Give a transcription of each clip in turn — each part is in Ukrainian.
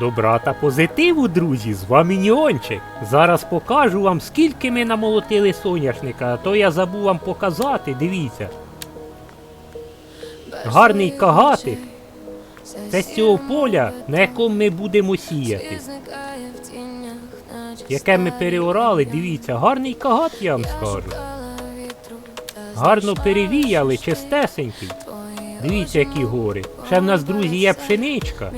Добра та позитиву, друзі, з вами Ніончик. Зараз покажу вам, скільки ми намолотили соняшника, а то я забув вам показати, дивіться. Гарний кагатик. Це з цього поля, на якому ми будемо сіяти. Яке ми переорали, дивіться, гарний кагат, я вам скажу. Гарно перевіяли, чистесенький. Дивіться, які гори. Ще в нас, друзі, є пшеничка.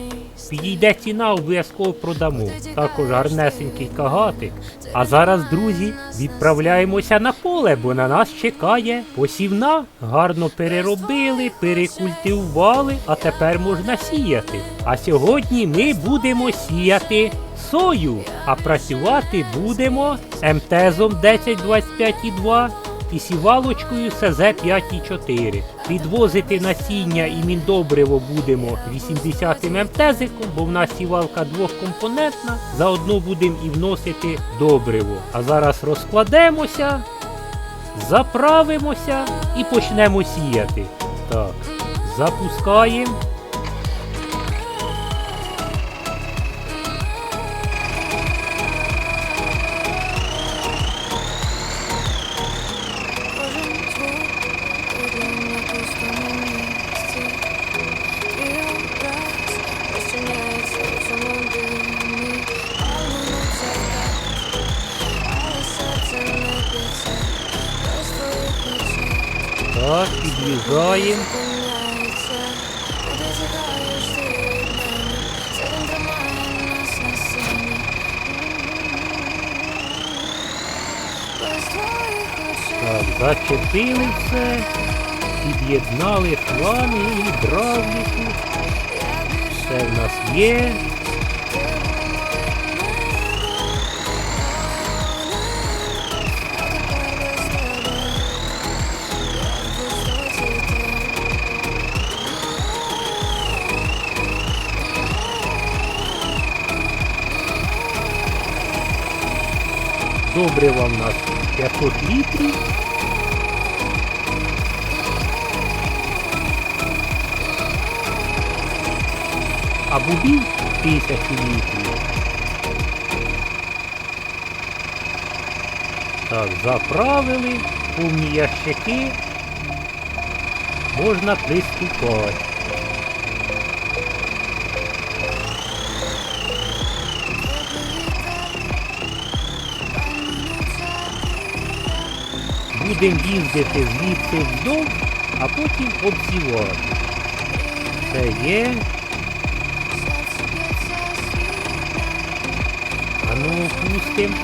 Підійде ціна, обов'язково продамо. Також гарнесенький кагатик. А зараз, друзі, відправляємося на поле, бо на нас чекає посівна. Гарно переробили, перекультивували, а тепер можна сіяти. А сьогодні ми будемо сіяти сою, а працювати будемо МТЗом 1025,2 і сівалочкою СЗ 5,4. Підвозити насіння і міндобриво будемо 80 МТЗиком, бо в нас сівалка двохкомпонентна. Заодно будемо і вносити добриво. А зараз розкладемося, заправимося і почнемо сіяти. Так, запускаємо. Очей Так, зачепили все, під'єднали шланги, гідравліку. Все в нас є. Добрива в нас 500 літрів. А бубів 1000 літрів. Так, заправили, повні ящики. Можна приступати. Будемо їздити звідси вздовж, а потім обсівати. Це є. А ну пустим.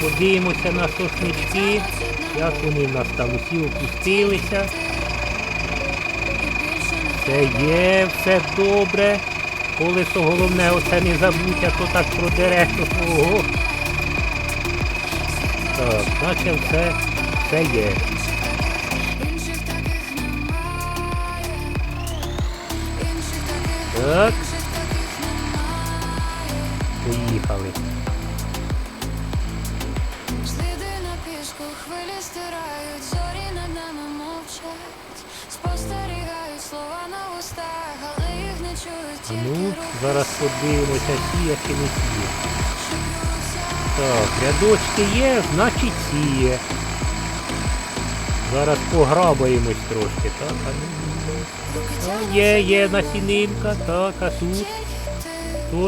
Подивимося на соснички. Як вони в нас там усі опустилися. Це є, все добре. Колесо головне оце не забудь, а то так продере, ого. Так, наче все, все є. Так. Поїхали. Ну, зараз подивимося, сіє чи не сіє. Так, рядочки є, значить сіє. Зараз пограбаємось трошки, так? А, ну, а, є, є насінинка, так, а тут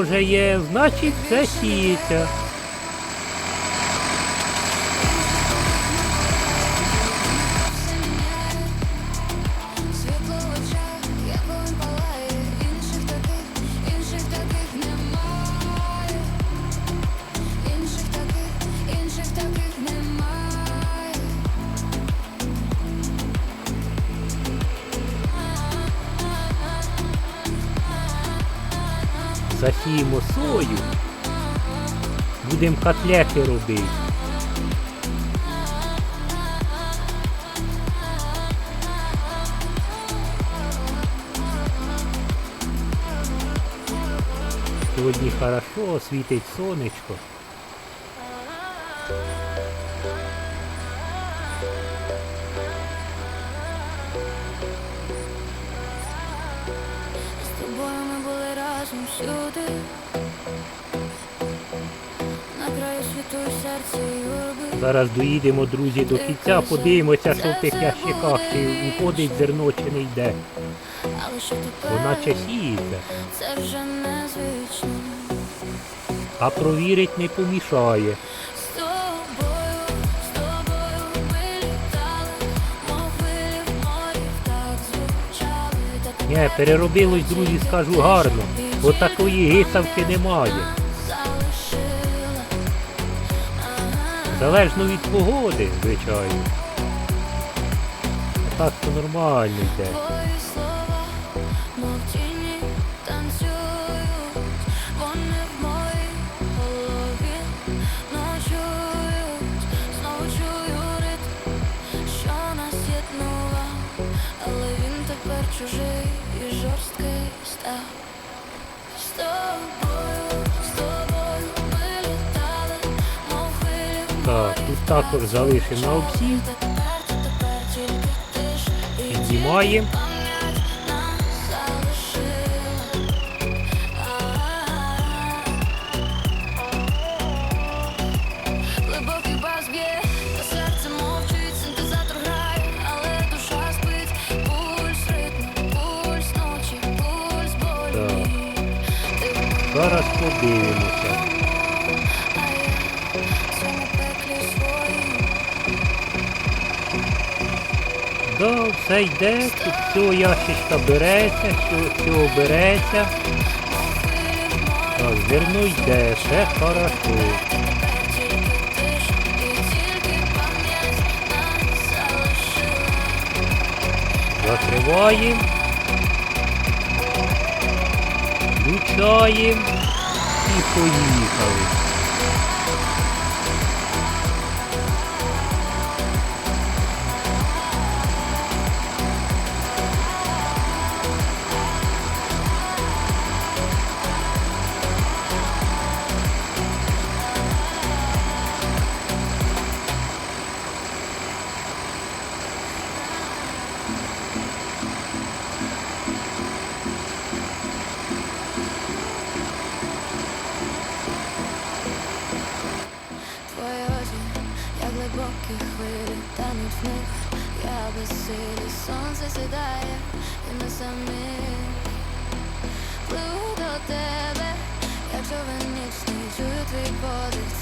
теж є, значить все сіється. Засіємо сою. Будемо котлети робити. Сьогодні хорошо, світить сонечко. Всюди. На краю світу серце юрби. Зараз доїдемо, друзі, до кінця, подивимося, що в тих ящиках, чи уходить зерно, чи не йде. Але що тепер? Вона часіється, Це вже незвично. А провірить не помішає. Ні, переробилось, друзі, скажу гарно. Отакої От гисавки немає. Залежно від погоди, звичайно. Так то нормально йде. Чужий і жорсткий став. З тобою, з тобою ми літали, мов хвилі в Так, тут також залишимо на обсів. Тепер, тепер тільки тиша і Піднімаємо. Зараз подивимося. Да, все йде, тут цього ящичка береться, цього, береться. Так, зерно йде, все хорошо. Закриваємо. Включаємо і поїхали.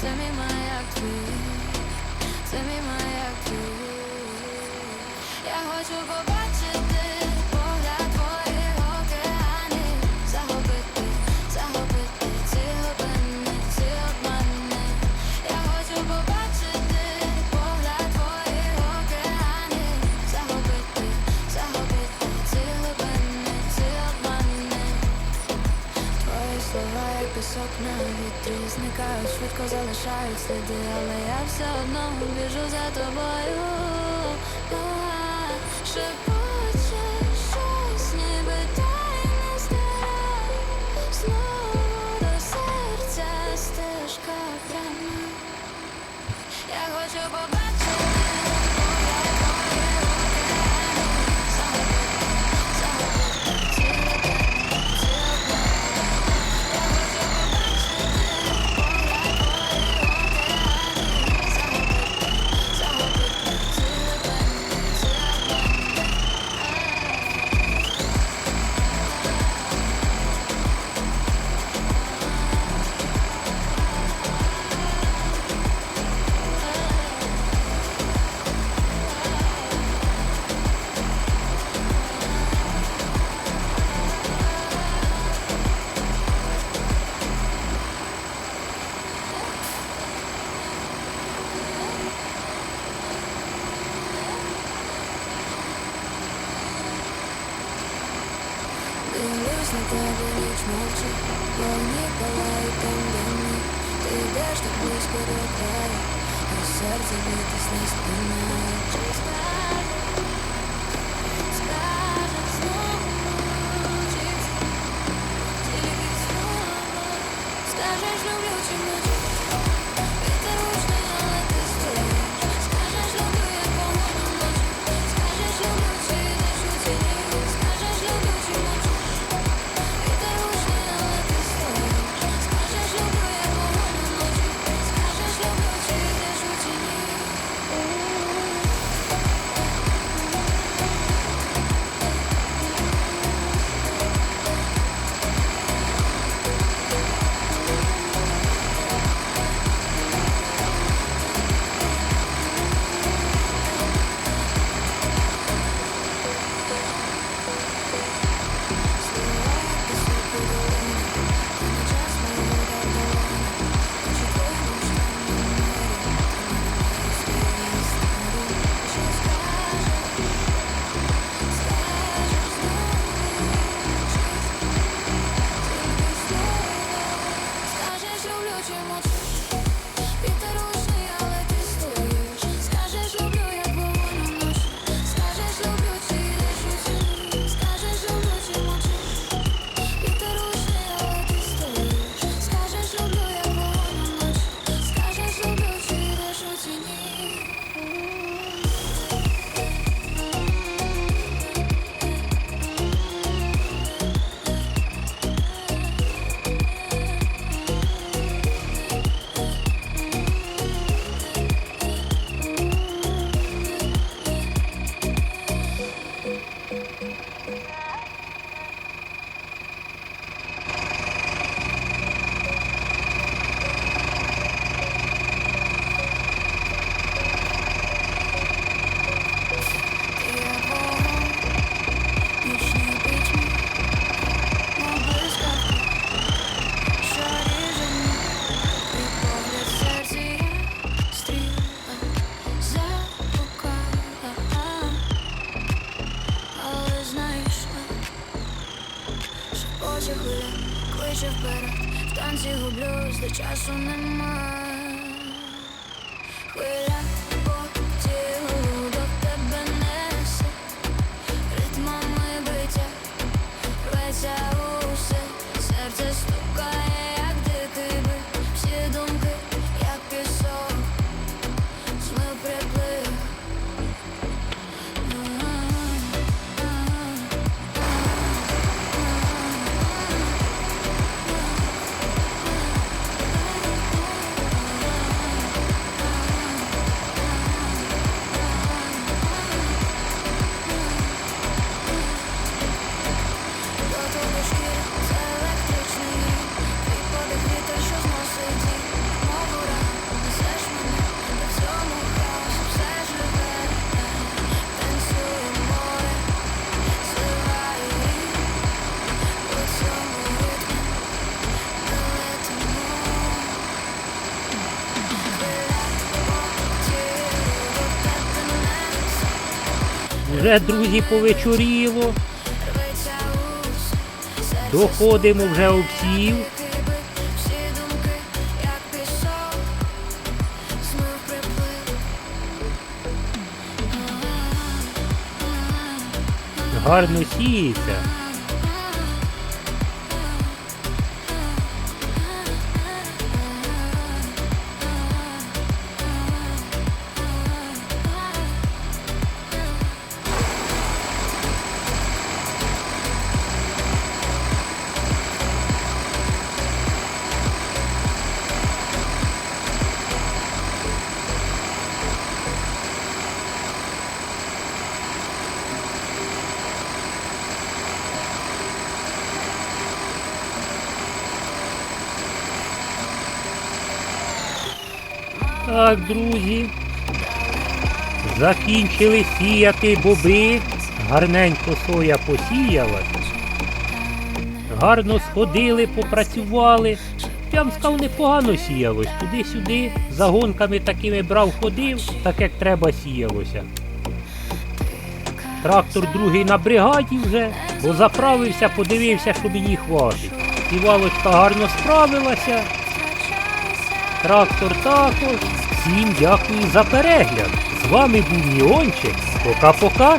подих, це мій маяк твій, це мій маяк твій. Я хочу побачити Слова, як пісок на вітрі, зникають, швидко залишають сліди, але я все одно біжу за тобою. Хвиля кличе вперед, в танці гублюсь, де часу нема. Хвиля Вже друзі повечоріло, доходимо вже обсів. Гарно сіється. Так, друзі. Закінчили сіяти боби. Гарненько соя посіялась. Гарно сходили, попрацювали. Я вам сказав, непогано сіялось. Туди-сюди, загонками такими брав, ходив, так як треба сіялося. Трактор другий на бригаді вже, бо заправився, подивився, що мені хватить. Сівалочка гарно справилася. Трактор також. Всім дякую за перегляд. З вами був Ніончик. Пока-пока.